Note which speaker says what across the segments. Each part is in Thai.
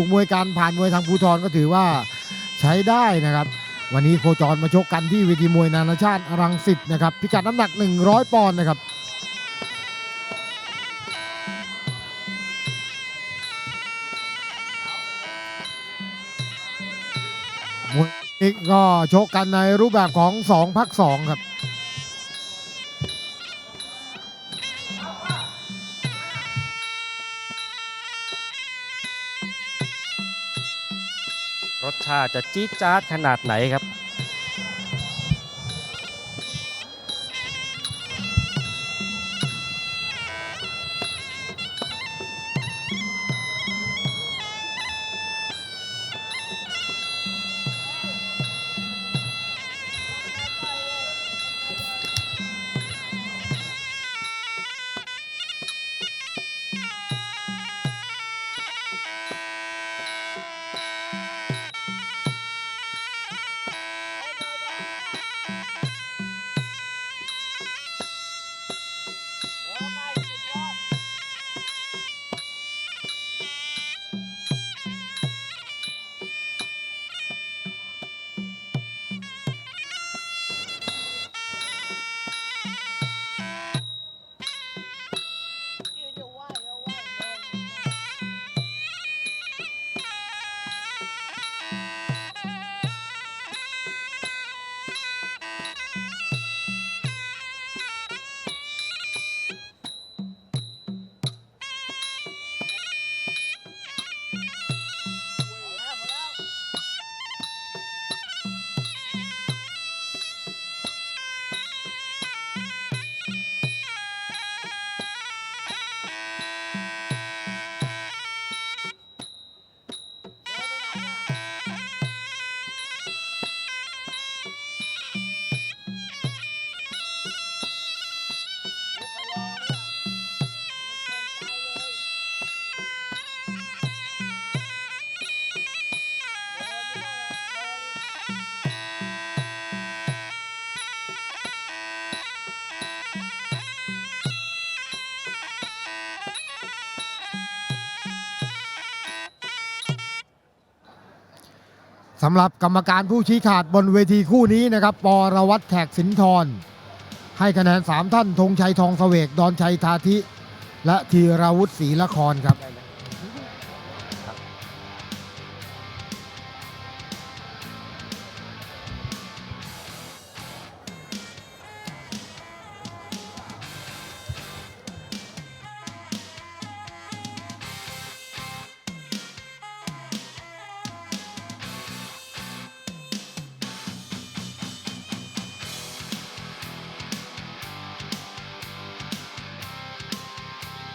Speaker 1: ถูกมวยการผ่านมวยทางภูทรก็ถือว่าใช้ได้นะครับ วันนี้โคจรมาชกกันที่เวทีมวยนานาชาติรังสิตนะครับ พิกัดน้ำหนัก 100 ปอนด์นะครับ มวยนี้ก็ชกกันในรูปแบบของ 2 พัก2ครับ
Speaker 2: รสชาติจะจี๊ดจ๊าดขนาดไหนครับ
Speaker 1: สำหรับกรรมการผู้ชี้ขาดบนเวทีคู่นี้นะครับปรวัตรแขกสินทรให้คะแนน 3 ท่านธงชัยทองเสวก ดอนชัยทาธิ และธีราวุฒิศรีละครครับ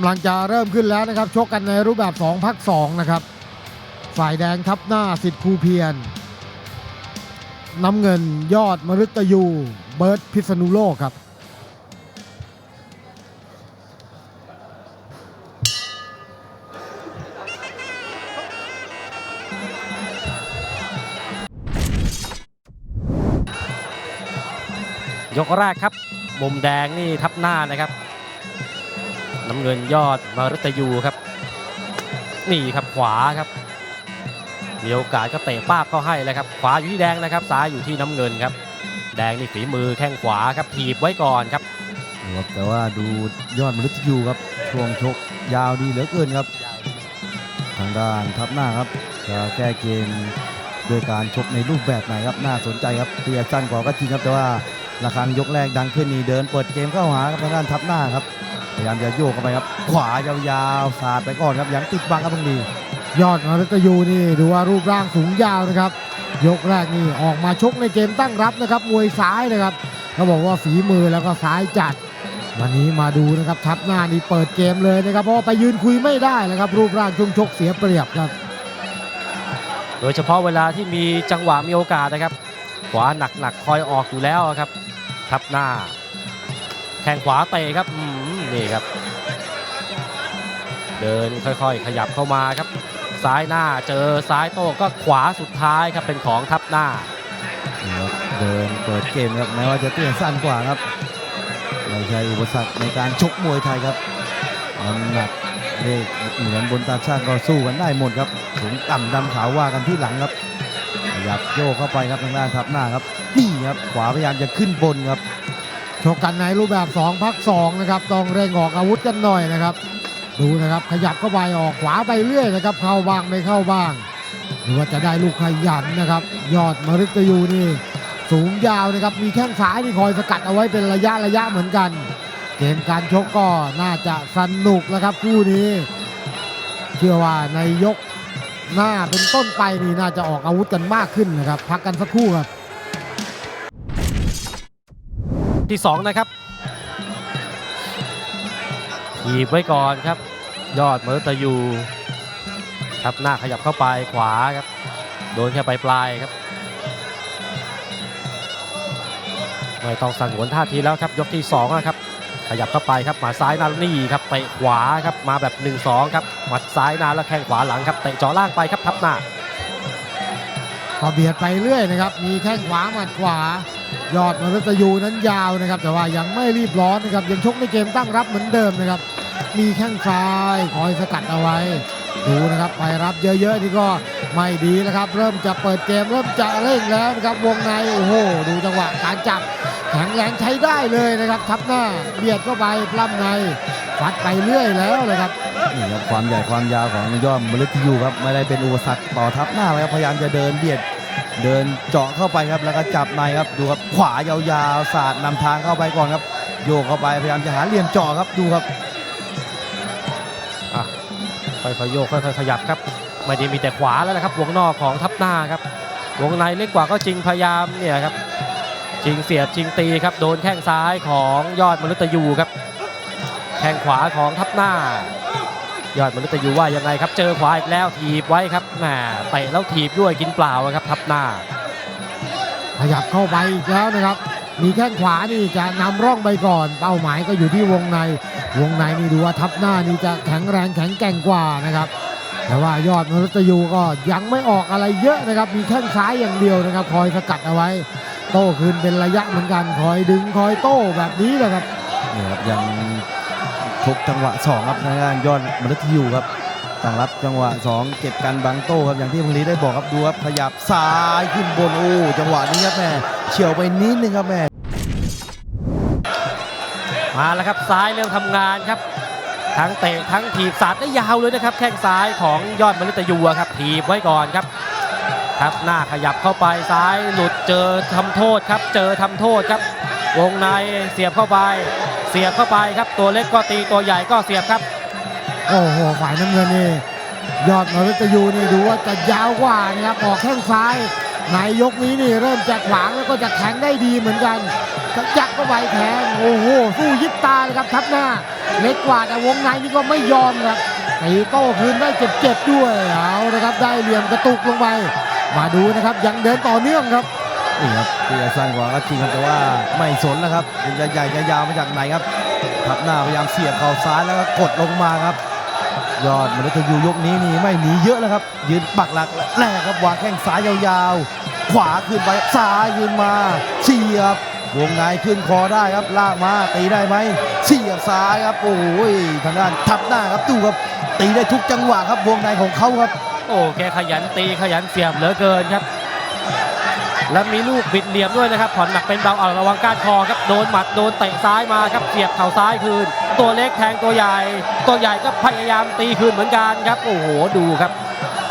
Speaker 1: ำลังจะเริ่มขึ้นแล้วนะครับ ชกกันในรูปแบบ 2พัก2นะครับ ฝ่ายแดงทับหน้าสิทธิ์ครูเพียรน้ำเงินยอดมฤตยูเบิร์ตพิษณุโลกครับ
Speaker 2: ยกแรกครับ มุมแดงนี่ทับหน้านะครับ น้ำเงินยอดมารุตยูครับ นี่ครับขวาครับมีโอกาสก็เตะป้าบเข้าให้แล้วครับ ขวาอยู่ที่แดงนะครับ ซ้ายอยู่ที่น้ำเงินครับ แดงนี่ฝีมือแข้งขวาครับถีบไว้ก่อนครับ
Speaker 3: ครับแต่ว่าดูยอดมนุษย์ยูครับช่วงชกยาวดีเหลือเกินครับ ทางด้านทับหน้าครับจะแก้เกมโดยการชกในรูปแบบไหนครับน่าสนใจครับเตียสั้นกว่าก็จริงครับแต่ว่าระฆังยกแรกดังขึ้นนี่เดินเปิดเกมเข้าหาครับทางด้านทับหน้าครับ ยายามจะโยกเข้าไปครับ ขวายาวๆสาดไปก่อนครับยังติดบังครับบางดี
Speaker 1: ยอดมฤตยูนี่ดูว่ารูปร่างสูงยาวนะครับ ยกแรกนี่ออกมาชกในเกมตั้งรับนะครับมวยซ้ายนะครับเขาบอกว่าฝีมือแล้วก็ซ้ายจัด วันนี้มาดูนะครับทับหน้านี่เปิดเกมเลยนะครับ เพราะว่าไปยืนคุยไม่ได้นะครับ รูปร่างช่วงชกเสียเปรียบครับ
Speaker 2: โดยเฉพาะเวลาที่มีจังหวะมีโอกาสนะครับ ขวาหนักๆคอยออกอยู่แล้วครับ ทับหน้าแข้งขวาเตะครับอืม นี่ครับ เดินค่อยๆ ขยับเข้ามาครับ ซ้ายหน้าเจอซ้ายโต้ก็ขวาสุดท้ายครับเป็นของทับหน้า
Speaker 3: เดินเปิดเกมครับแม้ว่าจะเตี้ยสั้นกว่าครับไม่ใช่อุปสรรคในการชกมวยไทยครับน้ำหนักเลขเหมือนบนตาช่างก็สู้กันได้หมดครับสูงต่ำดำขาวว่ากันที่หลังครับขยับโยกเข้าไปครับทางด้านทับหน้าครับนี่ครับขวาพยายามจะขึ้นบนครับ
Speaker 1: ชกกันในรูปแบบ 2 พัก 2 นะครับ ต้องเร่งออกอาวุธกันหน่อยนะครับ ดูนะครับขยับเข้าไปออกขวาไปเรื่อยนะครับ เข้าบ้างไม่เข้าบ้าง หรือว่าจะได้ลูกขยันนะครับ ยอดมฤตยูนี่ สูงยาวนะครับ มีแข้งซ้ายนี่คอยสกัดเอาไว้เป็นระยะระยะเหมือนกัน เกมการชกก็น่าจะสนุกนะครับคู่นี้ เชื่อว่าในยกหน้าเป็นต้นไปนี่น่าจะออกอาวุธกันมากขึ้นนะครับ พักกันสักครู่ครับ
Speaker 2: ที่2นะครับถีบไว้ก่อนครับ ยอดเมฤตยูครับหน้าขยับเข้าไปขวาครับ โดนแค่ปลายปลายครับ ไม่ต้องสั่งหวนท่าทีแล้วครับ ยกที่2นะครับ ขยับเข้าไปครับหมัดซ้ายนานี่ครับเตะขวาครับมาแบบ 1-2 ครับหมัดซ้ายนาแล้วแข้งขวาหลังครับเตะจาะล่างไปครับทับหน้า
Speaker 1: ก็เบียดไปเรื่อยนะครับ มีแข้งขวาหมัดขวา ยอดมฤตยูนั้นยาวนะครับ แต่ว่ายังไม่รีบร้อนนะครับยังชกในเกมตั้งรับเหมือนเดิมนะครับ มีแข้งซ้ายคอยสกัดเอาไว้ ดูนะครับไปรับเยอะๆนี่ก็ไม่ดีแล้วครับ เริ่มจะเปิดเกมเริ่มจะเร่งแล้วนะครับวงในโอ้โหดูจังหวะการจับแข็งแรงใช้ได้เลยนะครับทับหน้าเบียดเข้าไปปล้ำในฟัดไปเรื่อยแล้วเลยครับ
Speaker 3: นี่ครับความใหญ่ความยาวของยอดมฤตยูครับไม่ได้เป็นอุปสรรคต่อทับหน้าเลยครับพยายามจะเดินเบียด เดินเจาะเข้าไปครับแล้วก็จับในครับดูครับขวายาวๆสาดนำทางเข้าไปก่อนครับ โยกเข้าไปพยายามจะหาเหลี่ยมเจาะครับดูครับ
Speaker 2: ค่อยๆโยกค่อยๆขยับครับไม่ได้มีแต่ขวาแล้วนะครับวงนอกของทับหน้าครับวงในเล็กกว่าก็จริงพยายามเนี่ยครับชิงเสียบชิงตีครับโดนแข้งซ้ายของยอดมนุษย์ยูครับแข้งขวาของทับหน้า ยอดมนุษย์ยูว่ายังไงครับ เจอขวาอีกแล้วถีบไว้ครับแหมเตะแล้วถีบด้วยกินเปล่าครับทับหน้า
Speaker 1: ขยับเข้าไปอีกแล้วนะครับ มีแข้งขวานี่จะนำร่องไปก่อน เป้าหมายก็อยู่ที่วงใน วงในนี่ดูว่าทับหน้านี่จะแข็งแรงแข็งแกร่งกว่านะครับ แต่ว่ายอดมนุษย์ยูก็ยังไม่ออกอะไรเยอะนะครับ มีแข้งซ้ายอย่างเดียวนะครับ คอยสกัดเอาไว้ โต้คืนเป็นระยะเหมือนกัน คอยดึงคอยโต้แบบนี้แหละครับ
Speaker 3: นี่ครับยัง ทุกจังหวะสองครับทางด้านยอดมฤตยูครับตั้งรับจังหวะสองเก็บกันบังโต้ครับอย่างที่พงลีได้บอกครับดูครับขยับซ้ายขึ้นบนโอ้จังหวะนี้ครับแม่เฉียวไปนิดนึงครับแม่
Speaker 2: มาแล้วครับซ้ายเริ่มทำงานครับ ทั้งเตะทั้งถีบสาดได้ยาวเลยนะครับ แข้งซ้ายของยอดมนุษย์ยูครับถีบไว้ก่อนครับทับหน้าขยับเข้าไปซ้ายหลุดเจอทำโทษครับ เจอทำโทษครับ วงในเสียบเข้าไป เสียบเข้าไปครับ ตัวเล็กก็ตีตัวใหญ่ก็เสียบครับ
Speaker 1: โอ้โหฝ่ายน้ำเงินนี่ยอดมฤตยูนี่ดูว่าจะยาวกว่านะครับออกแข้งซ้ายในยกนี้นี่เริ่มจะขวางแล้วก็จะแข็งได้ดีเหมือนกันยักเข้าไปแทงโอ้โหสู้ยิบตาเลยครับทับหน้า เล็กกว่าแต่วงในนี่ก็ไม่ยอมครับตีโต้คืนได้เจ็บๆด้วยเอานะครับได้เหลี่ยมกระตุกลงไป มาดูนะครับยังเดินต่อเนื่องครับ
Speaker 3: นี่ครับเตียสั้นกว่าก็จริงครับแต่ว่าไม่สนแล้วครับมันจะใหญ่จะยาวมาจากไหนครับทับหน้าพยายามเสียบเข่าซ้ายแล้วก็กดลงมาครับ ยอดมฤตยูยกนี้นี่ไม่หนีเยอะแล้วครับ ยืนปักหลักแรกครับวางแข้งซ้ายยาวๆ ขวาขึ้นไปซ้ายขึ้นมาเสียบวงในขึ้นคอได้ครับลากมาตีได้ไหมเสียบซ้ายครับโอ้ยทางด้านทับหน้าครับดูครับตีได้ทุกจังหวะครับวงในของเขาครับ
Speaker 2: โอ้แกขยันตีขยันเสียบเหลือเกินครับ แล้วมีลูกบิดเหลี่ยมด้วยนะครับผ่อนหนักเป็นเบาเอาระวังก้านคอครับโดนหมัดโดนเตะซ้ายมาครับเสียบเข่าซ้ายคืน ตัวเล็กแทงตัวใหญ่ ตัวใหญ่ก็พยายามตีคืนเหมือนกันครับโอ้โหดูครับ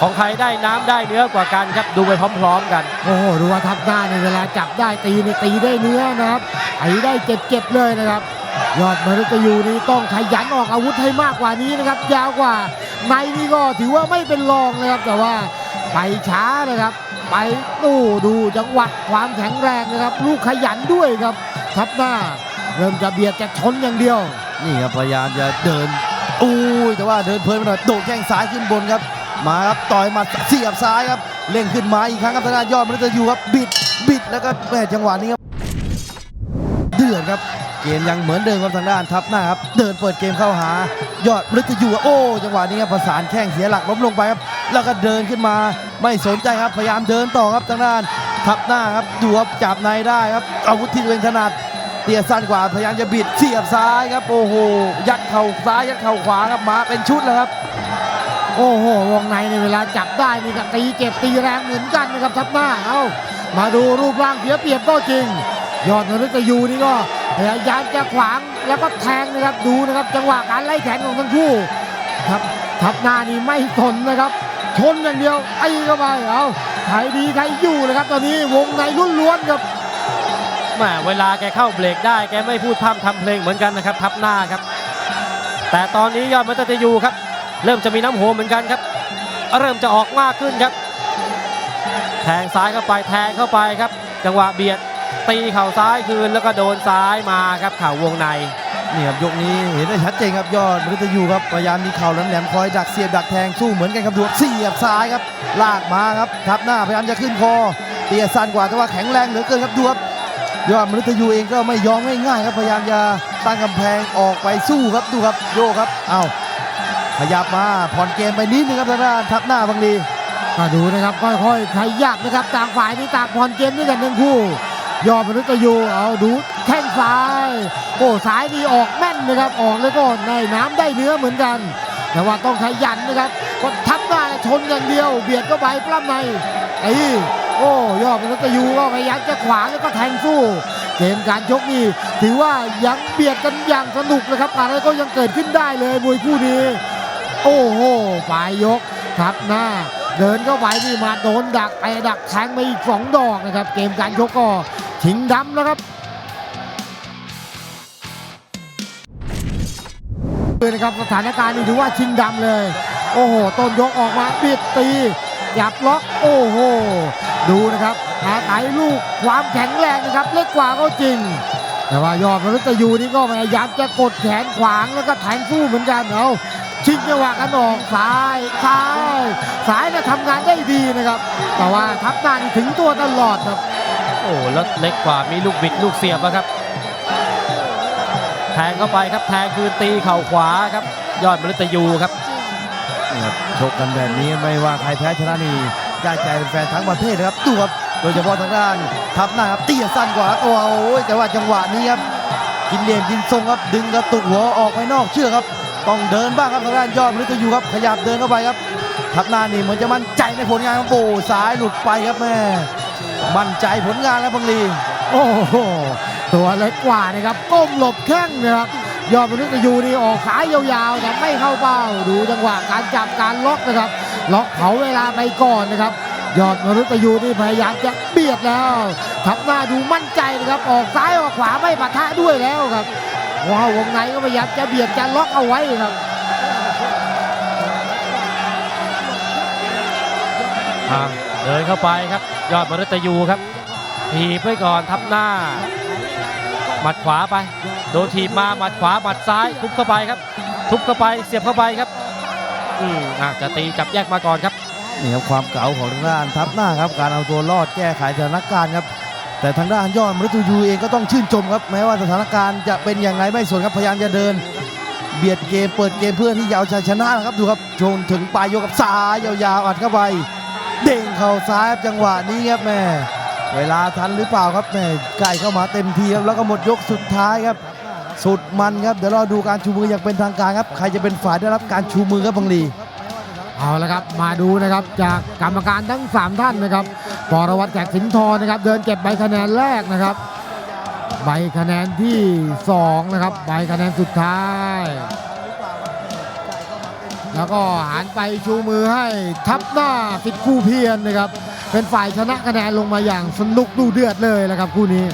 Speaker 2: ของใครได้น้ำได้เนื้อกว่ากันครับดูไปพร้อมๆกัน
Speaker 1: โอ้โหดูว่าทับหน้าในเวลาจับได้ตีในตีได้เนื้อนะครับไอ้ได้เจ็บๆเลยนะครับ ยอดมนุษย์ยูนี่ต้องขยันออกอาวุธให้มากกว่านี้นะครับ ยาวกว่าในนี่ก็ถือว่าไม่เป็นรองนะครับแต่ว่าไปช้านะครับ ไปดูดูจังหวะความแข็งแรงนะครับ ลูกขยันด้วยครับ ทับหน้า เริ่มจะเบียดจะชนอย่างเดียว
Speaker 3: นี่ครับพยายามจะเดินอู้ยแต่ว่าเดินเพลินไปหน่อยโดดแข้งซ้ายขึ้นบนครับ มาครับต่อยหมาเสียบซ้ายครับเล่งขึ้นมาอีกครั้งครับทางด้านยอดมนุษย์ยูครับบิดบิดแล้วก็แม่จังหวะนี้ครับเดือดครับเกมยังเหมือนเดิมครับทางด้านทับหน้าครับเดินเปิดเกมเข้าหา ยอดมนุษย์ยูครับโอ้จังหวะนี้ครับประสานแข้งเสียหลักล้มลงไปครับ แล้วก็เดินขึ้นมาไม่สนใจครับพยายามเดินต่อครับทางด้านทับหน้าครับดูครับจับในได้ครับอาวุธที่ตัวเองถนัดเตี้ยสั้นกว่าพยายามจะบิดเสียบซ้ายครับโอ้โหยัดเข่าซ้ายยัดเข่าขวาครับมาเป็นชุดแล้วครับ
Speaker 1: โอ้โหวงในในเวลาจับได้นี่ก็ตีเจ็บตีแรงเหมือนกันนะครับทับหน้าเอามาดูรูปร่างเสียเปรียบก็จริง ยอดนฤตยูนี่ก็พยายามจะขวางแล้วก็แทงนะครับดูนะครับ จังหวะการไล่แขนของทั้งคู่ครับทับหน้านี่ไม่ทนนะครับ ชนอย่างเดียวไอ้เข้าไปเอาใครดีใครอยู่นะครับตอนนี้วงในล้วนๆครับ
Speaker 2: แหมเวลาแกเข้าเบรกได้แกไม่พูดพร่ำทำเพลงเหมือนกันนะครับ ทับหน้าครับ แต่ตอนนี้ยอดมัตตยูครับ เริ่มจะมีน้ำโหมเหมือนกันครับ เริ่มจะออกมากขึ้นครับ แทงซ้ายเข้าไปแทงเข้าไปครับ จังหวะเบียดตีเข่าซ้ายคืนแล้วก็โดนซ้ายมาครับเข่าวงใน
Speaker 3: นี่ครับยกนี้เห็นได้ชัดเจนครับยอดมฤตยูครับพยายามมีเข่าแหลมๆคอยดักเสียบดักแทงสู้เหมือนกันครับดูเสียบซ้ายครับลากมาครับทับหน้าพยายามจะขึ้นคอเตี้ยสั้นกว่าแต่ว่าแข็งแรงเหลือเกินครับดูครับยอดมฤตยูเองก็ไม่ยอมง่ายๆครับพยายามจะตั้งกำแพงออกไปสู้ครับดูครับโยกครับเอาขยับมาผ่อนเกมไปนิดนึงครับทางด้านทับหน้าบางลี
Speaker 1: มาดูนะครับค่อยๆขยับนะครับต่างฝ่ายนี่ต่างผ่อนเกมด้วยกันทั้งคู่ ยอดมนุษย์ยูเอาดู แข้งซ้าย โอ้ซ้ายนี่ออกแม่นนะครับออกแล้วก็ในน้ำได้เนื้อเหมือนกัน แต่ว่าต้องขยันนะครับก็ทับหน้าชนอย่างเดียว เบียดเข้าไปปล้ำในไอ้โอ้ยอดมนุษย์ยูก็พยายามจะขวางแล้วก็แทงสู้ เกมการชกนี่ถือว่ายังเบียดกันอย่างสนุกนะครับอะไรก็ยังเกิดขึ้นได้เลยมวยคู่นี้ โอ้โหปลายยกทับหน้า เดินเข้าไปนี่มาโดนดักไปดักแทงไปอีกสองดอกนะครับ เกมการชกก็ชิงดำแล้วครับ เลยนะครับสถานการณ์นี่ถือว่าชิงดำเลย โอ้โหต้นยกออกมาบิดตีจับล็อกโอ้โห ดูนะครับอาศัยลูกความแข็งแรงนะครับเล็กกว่าก็จริง แต่ว่ายอดมนุษย์ยูนี่ก็พยายามจะกดแขนขวางแล้วก็แทงสู้เหมือนกันเอาชิงจังหวะกันออกซ้ายซ้ายซ้ายเนี่ยทำงานได้ดีนะครับ แต่ว่าทับหน้านถึงตัวตลอดครับ
Speaker 2: โอ้แล้วเล็กกว่ามีลูกบิดลูกเสียบอะครับ แทงเข้าไปครับแทงคืนตีเข่าขวาครับ ยอดมฤตยูครับ
Speaker 3: ชกกันแบบนี้ไม่ว่าใครแพ้ชนะนี่ได้ใจแฟนทั้งประเทศนะครับดูครับโดยเฉพาะทางด้านทับหน้าครับตีสั้นกว่าโอ้ยแต่ว่าจังหวะนี้ครับกินเหลี่ยมกินทรงครับดึงกระตุกหัวออกไปนอกเชื่อกครับ ต้องเดินบ้างครับทางด้านยอดมฤตยูครับขยับเดินเข้าไปครับทับหน้านี่เหมือนจะมั่นใจในผลงานครับโอ้ซ้ายหลุดไปครับแม่มั่นใจผลงานแล้วบังลี
Speaker 1: โอ้โห ตัวเล็กกว่านะครับก้มหลบแข้งนะครับยอดมนุษย์ยูนี่ออกสายยาวๆแต่ไม่เข้าเป้าดูจังหวะการจับการล็อกนะครับ ล็อกเขาเวลาไปก่อนนะครับ ยอดมนุษย์ยูนี่พยายามจะเบียดแล้วทับหน้าดูมั่นใจนะครับ ออกซ้ายออกขวาไม่ปะทะด้วยแล้วครับว้าววงในก็พยายามจะเบียดจะล็อกเอาไว้ครับ
Speaker 2: เดินเข้าไปครับ ยอดมฤตยูครับถีบไว้ก่อนทับหน้า หมัดขวาไป โดนถีบมาหมัดขวาหมัดซ้ายทุบเข้าไปครับ ทุบเข้าไปเสียบเข้าไปครับ อืมอาจจะตีจับแยกมาก่อนครับ
Speaker 3: นี่ครับความเก๋าของทางด้านทับหน้าครับ การเอาตัวรอดแก้ไขสถานการณ์ครับ แต่ทางด้านยอดมฤตยูเองก็ต้องชื่นชมครับ แม้ว่าสถานการณ์จะเป็นอย่างไรไม่สนครับพยายามจะเดิน เบียดเกมเปิดเกมเพื่อที่จะเอาชัยชนะนะครับดูครับชงถึงปลายยกกับซ้ายยาวๆอัดเข้าไป เด้งเข่าซ้ายครับจังหวะนี้ครับแม่ เวลาทันหรือเปล่าครับแม่ไก่เข้ามาเต็มทีครับแล้วก็หมดยกสุดท้ายครับ สุดมันครับเดี๋ยวรอดูการชูมืออย่างเป็นทางการครับ ใครจะเป็นฝ่ายได้รับการชูมือครับบังลี
Speaker 1: เอาละครับมาดูนะครับจากกรรมการทั้ง 3 ท่านนะครับปรวัตรแขกสินทรนะครับ เดินเก็บใบคะแนนแรกนะครับ ใบคะแนนที่ 2 นะครับ ใบคะแนนสุดท้าย แล้วก็หันไปชูมือให้ทับหน้าสิทธิ์คู่เพียรนะครับ เป็นฝ่ายชนะคะแนนลงมาอย่างสนุกดูเดือดเลยนะครับคู่นี้